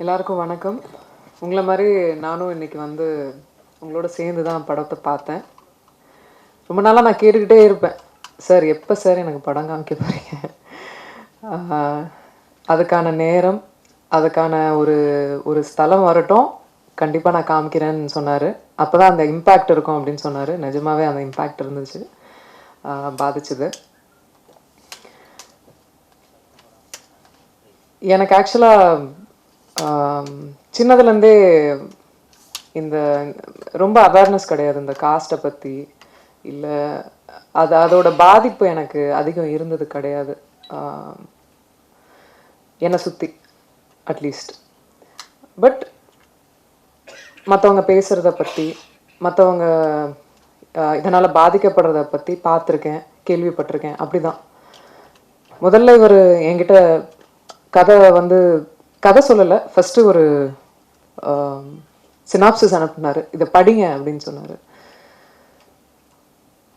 எல்லாருக்கும் வணக்கம். உங்களை மாதிரி நானும் இன்னைக்கு வந்து உங்களோட சேர்ந்து தான் படத்தை பார்த்தேன். ரொம்ப நாளாக நான் கேட்டுக்கிட்டே இருப்பேன். சார் எப்போ சார் எனக்கு படம் காமிக்க போகிறீங்க அதுக்கான நேரம் அதுக்கான ஒரு ஒரு ஸ்தலம் வரட்டும். கண்டிப்பாக நான் காமிக்கிறேன்னு சொன்னார். அப்போ தான் அந்த இம்பேக்ட் இருக்கும் அப்படின்னு சொன்னார். நிஜமாகவே அந்த இம்பேக்ட் இருந்துச்சு. ஆஹ், பாதிச்சுது. எனக்கு ஆக்சுவலாக சின்னதுலேருந்தே இந்த ரொம்ப அவேர்னஸ் கிடையாது இந்த காஸ்ட்டை பற்றி இல்லை அது அதோட பாதிப்பு எனக்கு அதிகம் இருந்தது கிடையாது. என்னை சுற்றி அட்லீஸ்ட் பட் மற்றவங்க பேசுகிறத பற்றி மற்றவங்க இதனால் பாதிக்கப்படுறத பற்றி பார்த்துருக்கேன் கேள்விப்பட்டிருக்கேன். அப்படிதான். முதல்ல இவர் என்கிட்ட கதை வந்து கதை சொல்லலை. ஃபஸ்ட்டு ஒரு சினாப்சிஸ் அனுப்புனார். இதை படிங்க அப்படின்னு சொன்னார்.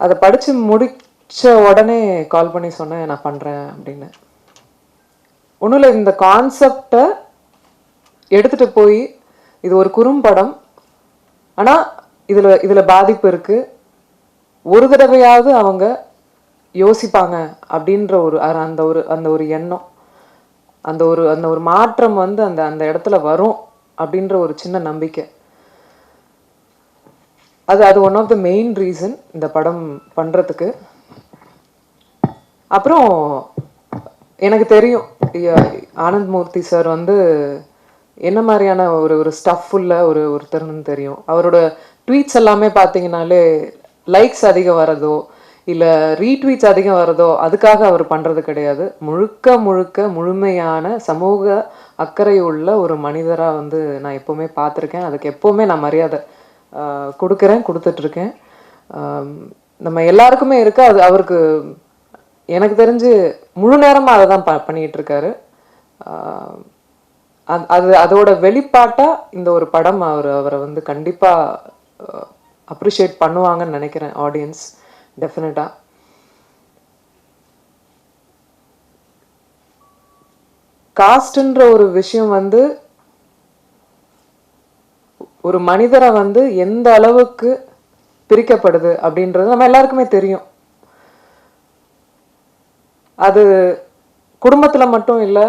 அதை படித்து முடிச்ச உடனே கால் பண்ணி சொன்னேன் நான் பண்ணுறேன் அப்படின்னு. ஒன்றும் இல்லை இந்த கான்செப்டை எடுத்துகிட்டு போய் இது ஒரு குறும்படம் ஆனால் இதில் இதில் பாதிப்பு இருக்குது ஒரு தடவையாவது அவங்க யோசிப்பாங்க அப்படின்ற ஒரு அந்த ஒரு அந்த ஒரு எண்ணம். அந்த ஒரு அந்த ஒரு மாற்றம் வந்து அந்த அந்த இடத்துல வரும் அப்படின்ற ஒரு சின்ன நம்பிக்கை. அது அது one of the main reason இந்த படம் பண்ணுறதுக்கு அப்புறம் எனக்கு தெரியும் ஆனந்த் மூர்த்தி சார் வந்து என்ன மாதிரியான ஒரு ஒரு ஸ்டஃப் உள்ள ஒரு ஒருத்தர்னு தெரியும். அவரோட ட்வீட்ஸ் எல்லாமே பார்த்தீங்கனாலே லைக்ஸ் அதிகம் வரதோ இல்லை ரீட்வீட்ஸ் அதிகம் வரதோ அதுக்காக அவர் பண்ணுறது கிடையாது. முழுக்க முழுக்க முழுமையான சமூக அக்கறை உள்ள ஒரு மனிதராக வந்து நான் எப்போவுமே பார்த்துருக்கேன். அதுக்கு எப்போவுமே நான் மரியாதை ஆஹ், கொடுக்குறேன் கொடுத்துட்ருக்கேன். நம்ம எல்லாருக்குமே இருக்க. அது அவருக்கு எனக்கு தெரிஞ்சு முழு நேரமாக அதை தான் ப பண்ணிகிட்டு இருக்காரு அது அதோட வெளிப்பாட்டா இந்த ஒரு படம் அவர் அவரை வந்து கண்டிப்பாக அப்ரிஷியேட் பண்ணுவாங்கன்னு நினைக்கிறேன் ஆடியன்ஸ் டெஃபினட்டாக காஸ்ட்ன்ற ஒரு விஷயம் வந்து ஒரு மனிதரை வந்து எந்த அளவுக்கு பிரிக்கப்படுது அப்படின்றது நம்ம எல்லாருக்குமே தெரியும். அது குடும்பத்துல மட்டும் இல்லை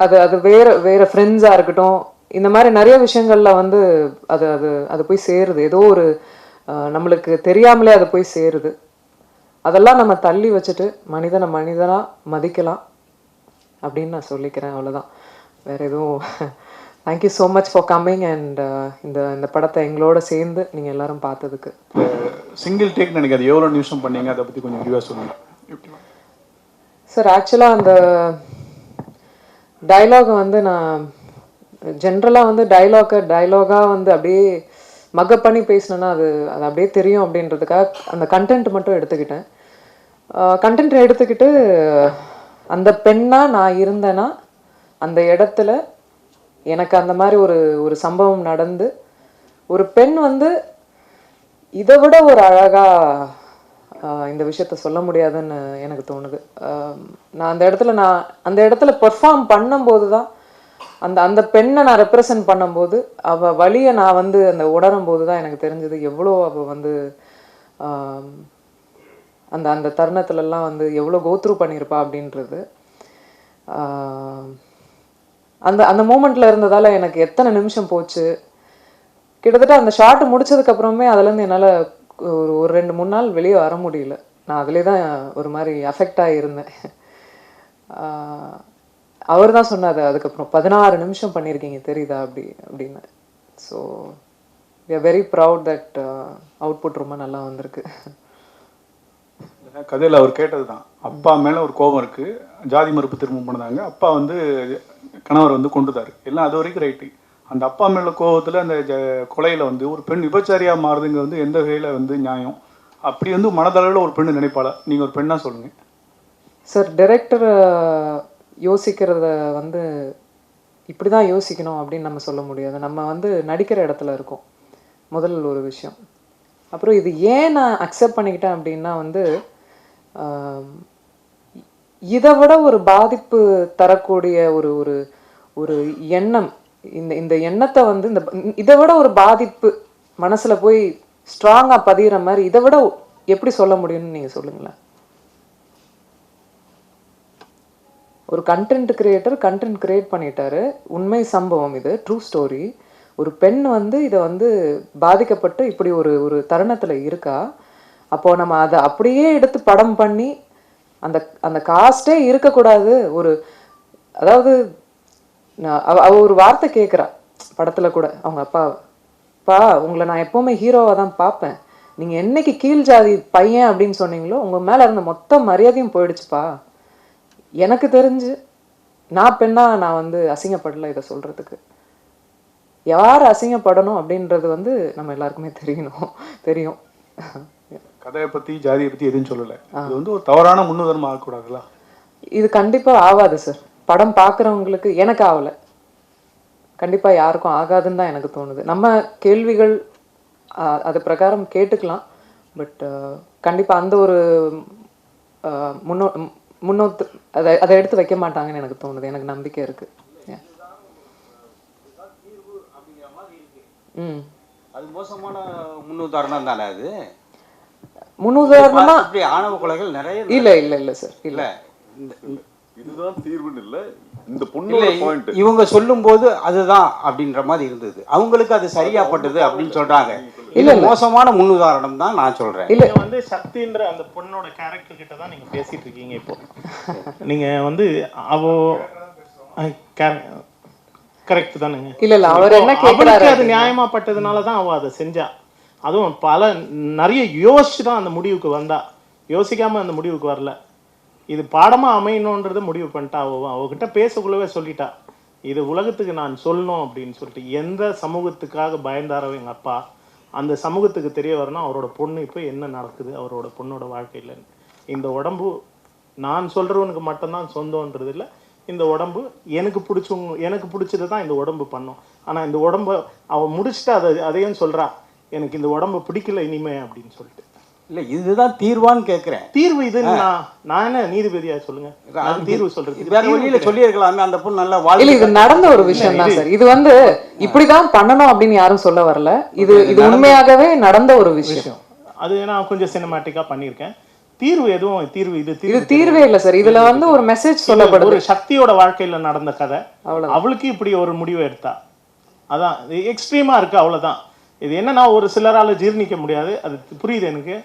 அது அது வேற வேற ஃப்ரெண்ட்ஸாக இருக்கட்டும் இந்த மாதிரி நிறைய விஷயங்கள்ல வந்து அது அது அது போய் சேருது. ஏதோ ஒரு நம்மளுக்கு தெரியாமலே அது போய் சேருது. அதெல்லாம் நம்ம தள்ளி வச்சுட்டு மனிதனை மனிதனா மதிக்கலாம் அப்படின்னு நான் சொல்லிக்கிறேன் அவ்வளவுதான். வேற எதுவும் thank you so much for coming and இந்த இந்த படத்தை எங்களோட சேர்ந்து நீங்க எல்லாரும் பார்த்ததுக்கு. சிங்கிள் டேக் நினைக்காது எவ்வளோ நிமிஷம் பண்ணீங்க? அதை பற்றி கொஞ்சம் விரிவாக சொல்லுங்க. சார் ஆக்சுவலாக அந்த டயலாக் வந்து நான் ஜென்ரலாக வந்து டைலாக்கை டைலாகாக வந்து அப்படியே மக்கப் பண்ணி பேசினேன்னா அது அது அப்படியே தெரியும் அப்படின்றதுக்காக அந்த கண்டென்ட் மட்டும் எடுத்துக்கிட்டேன். கண்டென்ட் எடுத்துக்கிட்டு அந்த பெண்ணாக நான் இருந்தேன்னா அந்த இடத்துல எனக்கு அந்த மாதிரி ஒரு ஒரு சம்பவம் நடந்து ஒரு பெண் வந்து இதை விட ஒரு அழகாக இந்த விஷயத்த சொல்ல முடியாதுன்னு எனக்கு தோணுது. நான் அந்த இடத்துல நான் அந்த இடத்துல பெர்ஃபார்ம் பண்ணும்போது தான் அந்த அந்த பெண்ணை நான் ரெப்ரசன்ட் பண்ணும்போது அவ வழியை நான் வந்து அந்த உணரும் போது தான் எனக்கு தெரிஞ்சது. எவ்வளோ அவ வந்து அந்த அந்த தருணத்துலலாம் வந்து எவ்வளோ கோத்ரூ பண்ணியிருப்பா அப்படின்றது. அந்த அந்த மூமெண்ட்ல இருந்ததால எனக்கு எத்தனை நிமிஷம் போச்சு. கிட்டத்தட்ட அந்த ஷார்ட் முடிச்சதுக்கப்புறமே அதுலேருந்து என்னால் ஒரு ஒரு ரெண்டு மூணு நாள் வெளியே வர முடியல. நான் அதிலே தான் ஒரு மாதிரி அஃபெக்ட் ஆகியிருந்தேன் அவர் தான் சொன்னார் அதுக்கப்புறம் பதினாறு நிமிஷம் பண்ணியிருக்கீங்க தெரியுதா அப்படி அப்படின்னு. So we are very proud that output ரொம்ப நல்லா வந்திருக்கு. கதையில் அவர் கேட்டது தான் அப்பா மேலே ஒரு கோபம் இருக்கு. ஜாதி மறுப்பு திரும்ப பண்ணதாங்க அப்பா வந்து கணவர் வந்து கொண்டுதாரு எல்லாம் அது வரைக்கும் ரைட்டு அந்த அப்பா மேல கோபத்தில் அந்த ஜ கொலையில் வந்து ஒரு பெண் விபச்சாரியாக மாறுதுங்க வந்து எந்த வகையில் வந்து நியாயம்? அப்படி வந்து மனதளவில் ஒரு பெண்ணு நினைப்பாளா? நீங்கள் ஒரு பெண்ணாக சொல்லுங்கள் சார் டைரக்டர் யோசிக்கிறத வந்து இப்படி தான் யோசிக்கணும் அப்படின்னு நம்ம சொல்ல முடியாது. நம்ம வந்து நடிக்கிற இடத்துல இருக்கோம். முதல் ஒரு விஷயம். அப்புறம் இது ஏன் நான் அக்செப்ட் பண்ணிக்கிட்டேன் அப்படின்னா வந்து இதை விட ஒரு பாதிப்பு தரக்கூடிய ஒரு ஒரு ஒரு எண்ணம் இந்த இந்த எண்ணத்தை வந்து இந்த இதை விட ஒரு பாதிப்பு மனசில் போய் ஸ்ட்ராங்காக பதிகிற மாதிரி இதை விட எப்படி சொல்ல முடியும்னு நீங்கள் சொல்லுங்களேன். ஒரு கண்டென்ட் கிரியேட்டர் கண்டென்ட் கிரியேட் பண்ணிட்டாரு. உண்மை சம்பவம் இது ட்ரூ ஸ்டோரி ஒரு பெண் வந்து இதை வந்து பாதிக்கப்பட்டு இப்படி ஒரு ஒரு தருணத்தில் இருக்கா. அப்போ நம்ம அதை அப்படியே எடுத்து படம் பண்ணி அந்த அந்த காஸ்டே இருக்கக்கூடாது. ஒரு அதாவது நான் அவ ஒரு வார்த்தை கேட்குறா படத்தில் கூட அவங்க அப்பா பா உங்களை நான் எப்போவுமே ஹீரோவாக தான் பார்ப்பேன். நீங்கள் என்னைக்கு கீழ் ஜாதி பையன் அப்படின்னு சொன்னீங்களோ உங்கள் மேலே இருந்த மொத்த மரியாதையும் போயிடுச்சுப்பா. எனக்கு தெரிஞ்சு நான் பெண்ணா நான் வந்து அசிங்கப்படல இதை சொல்றதுக்கு. யார் அசிங்கப்படணும் அப்படின்றது வந்து நம்ம எல்லாருக்குமே தெரியணும். தெரியும். கதையை பத்தி ஜாதியை பத்தி எதுவும் சொல்லல. இது வந்து ஒரு தவறான முன்னுதாரணம் ஆகக்கூடாதுல்ல இது கண்டிப்பா ஆகாது சார் படம் பார்க்குறவங்களுக்கு எனக்கு ஆகல கண்டிப்பா யாருக்கும் ஆகாதுன்னு தான் எனக்கு தோணுது. நம்ம கேள்விகள் அது பிரகாரம் கேட்டுக்கலாம். பட் கண்டிப்பா அந்த ஒரு முன்னோ முன்னோத்து அதை அதை எடுத்து வைக்க மாட்டாங்கன்னு எனக்கு தோணுது. எனக்கு நம்பிக்கை இருக்கு. Yeah. ம். அது மோசமான முன்னுதாரணம் தானே அது? முன்னுதாரணமா இப்படி ஆணவ கொலைகள் நிறைய இல்ல இல்ல இல்ல சார் இல்ல. இதுதான் தீர்வுன்னு இல்ல. இந்த பாயிண்ட் இவங்க சொல்லும்போது அதுதான் அப்படின்ற மாதிரி இருந்தது. அவங்களுக்கு அது சரியாப்பட்டது அப்படின்னு சொல்றாங்க. இல்ல மோசமான முன்னுதாரணம் தான் நான் சொல்றேன். இல்ல. நீங்க வந்து சக்தின்ற அந்த பொண்ணோட கேரக்டர் கிட்ட தான் நீங்க பேசிட்டு இருக்கீங்க இப்போ. நீங்க வந்து அவ கரெக்ட் தானுங்க. இல்ல இல்ல அவர் என்ன கேக்குறாரு அது நியாயமா பட்டதுனால தான் அவ அதை செஞ்சா. அதுவும் பல நிறைய யோசிச்சு தான் அந்த முடிவுக்கு வந்தா. யோசிக்காம அந்த முடிவுக்கு வரல. இது பாடமா அமையணுன்றத முடிவு பண்ணிட்டா அவ அவகிட்ட பேசக்குள்ளவே சொல்லிட்டா. இது உலகத்துக்கு நான் சொல்லணும் அப்படின்னு சொல்லிட்டு எந்த சமூகத்துக்காக பயந்தாரோ எங்க அப்பா அந்த சமூகத்துக்கு தெரிய வரணும் அவரோட பொண்ணு இப்போ என்ன நடக்குது அவரோட பொண்ணோட வாழ்க்கையில். இந்த உடம்பு நான் சொல்கிறவனுக்கு மட்டும்தான் சொந்தன்றது இல்லை இந்த உடம்பு எனக்கு பிடிச்சவங்க எனக்கு பிடிச்சது தான் இந்த உடம்பு பண்ணும். ஆனால் இந்த உடம்ப அவன் முடிச்சுட்டு அதை அதையும் சொல்கிறா எனக்கு இந்த உடம்பை பிடிக்கல இனிமே அப்படின்னு சொல்லிட்டு. இல்ல இதுதான் தீர்வான்னு கேக்குறேன். தீர்வு இது நான் என்ன நீதிபதியா சொல்லுங்க? நான் தீர்வு சொல்றது இது வேற வழியில சொல்லியிருக்கலாமே அந்த பொண்ணு நல்லா இல்ல வாழ்க்கை இது நடந்த ஒரு விஷயம் தான் சார். இது வந்து இப்படிதான் பண்ணணும் அப்படின்னு யாரும் சொல்ல வரல. இது இது உண்மையாகவே நடந்த ஒரு விஷயம். அது நான் கொஞ்சம் சினிமாட்டிக்கா பண்ணியிருக்கேன். தீர்வு எதுவும் தீர்வு இது இது தீர்வு இல்ல சார். இதுல வந்து ஒரு மெசேஜ் சொல்லப்படுது. ஒரு சக்தியோட வாழ்க்கையில நடந்த கதை. அவளுக்கு இப்படி ஒரு முடிவு எடுத்தா. அதான் இது எக்ஸ்ட்ரீமா இருக்கு அவ்வளவுதான். இது என்னன்னா ஒரு சிலரால ஜீர்ணிக்க முடியாது. அது புரியுது எனக்கு.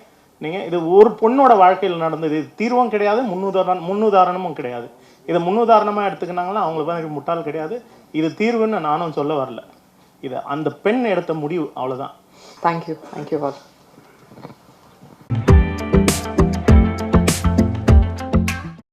நீங்கள் இது ஒரு பொண்ணோட வாழ்க்கையில் நடந்தது. இது தீர்வும் கிடையாது முன்னுதாரணம் முன்னுதாரணமும் கிடையாது. இதை முன்னுதாரணமாக எடுத்துக்கினாங்களா அவங்களுக்கு வந்து முட்டாள் கிடையாது. இது தீர்வுன்னு நானும் சொல்ல வரல. இது அந்த பெண் எடுத்த முடிவு அவ்வளோதான் தேங்க்யூ தேங்க்யூ ஆல்